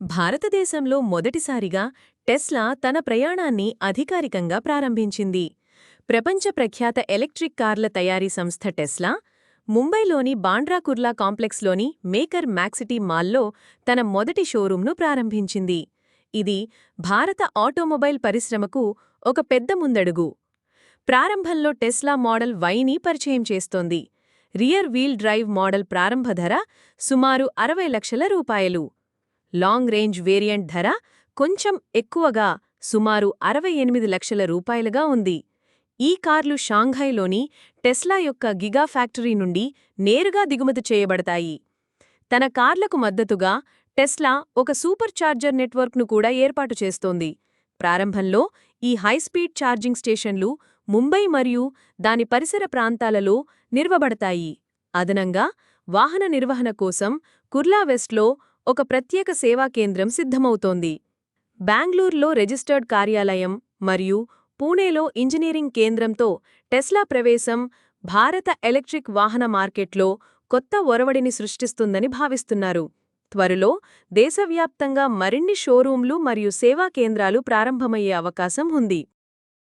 భారతదేశంలో మొదటిసారిగా టెస్లా తన ప్రయాణాన్ని అధికారికంగా ప్రారంభించింది. ప్రపంచ ప్రఖ్యాత ఎలక్ట్రిక్ కార్ల తయారీ సంస్థ టెస్లా ముంబైలోని బాండ్రా కుర్లా కాంప్లెక్స్లోని మేకర్ మ్యాక్సిటీ మాల్లో తన మొదటి షోరూంను ప్రారంభించింది. ఇది భారత ఆటోమొబైల్ పరిశ్రమకు ఒక పెద్ద ముందడుగు. ప్రారంభంలో టెస్లా మోడల్ వైని పరిచయం చేస్తోంది. రియర్ వీల్ డ్రైవ్ మోడల్ ప్రారంభ ధర సుమారు అరవై లక్షల రూపాయలు. లాంగ్ రేంజ్ వేరియంట్ ధర కొంచెం ఎక్కువగా సుమారు అరవై ఎనిమిది లక్షల రూపాయలుగా ఉంది. ఈ కార్లు షాంఘైలోని టెస్లా యొక్క గిగా ఫ్యాక్టరీ నుండి నేరుగా దిగుమతి చేయబడతాయి. తన కార్లకు మద్దతుగా టెస్లా ఒక సూపర్ ఛార్జర్ నెట్వర్క్ను కూడా ఏర్పాటు చేస్తోంది. ప్రారంభంలో ఈ హైస్పీడ్ ఛార్జింగ్ స్టేషన్లు ముంబై మరియు దాని పరిసర ప్రాంతాలలో నిర్వబడతాయి. అదనంగా వాహన నిర్వహణ కోసం కుర్లా వెస్ట్లో ఒక ప్రత్యేక సేవా కేంద్రం సిద్ధమవుతోంది. బెంగళూరులో రిజిస్టర్డ్ కార్యాలయం మరియు పూణేలో ఇంజనీరింగ్ కేంద్రంతో టెస్లా ప్రవేశం భారత ఎలక్ట్రిక్ వాహన మార్కెట్లో కొత్త ఒరవడిని సృష్టిస్తుందని భావిస్తున్నారు. త్వరలో దేశవ్యాప్తంగా మరిన్ని షోరూంలు మరియు సేవా కేంద్రాలు ప్రారంభమయ్యే అవకాశం ఉంది.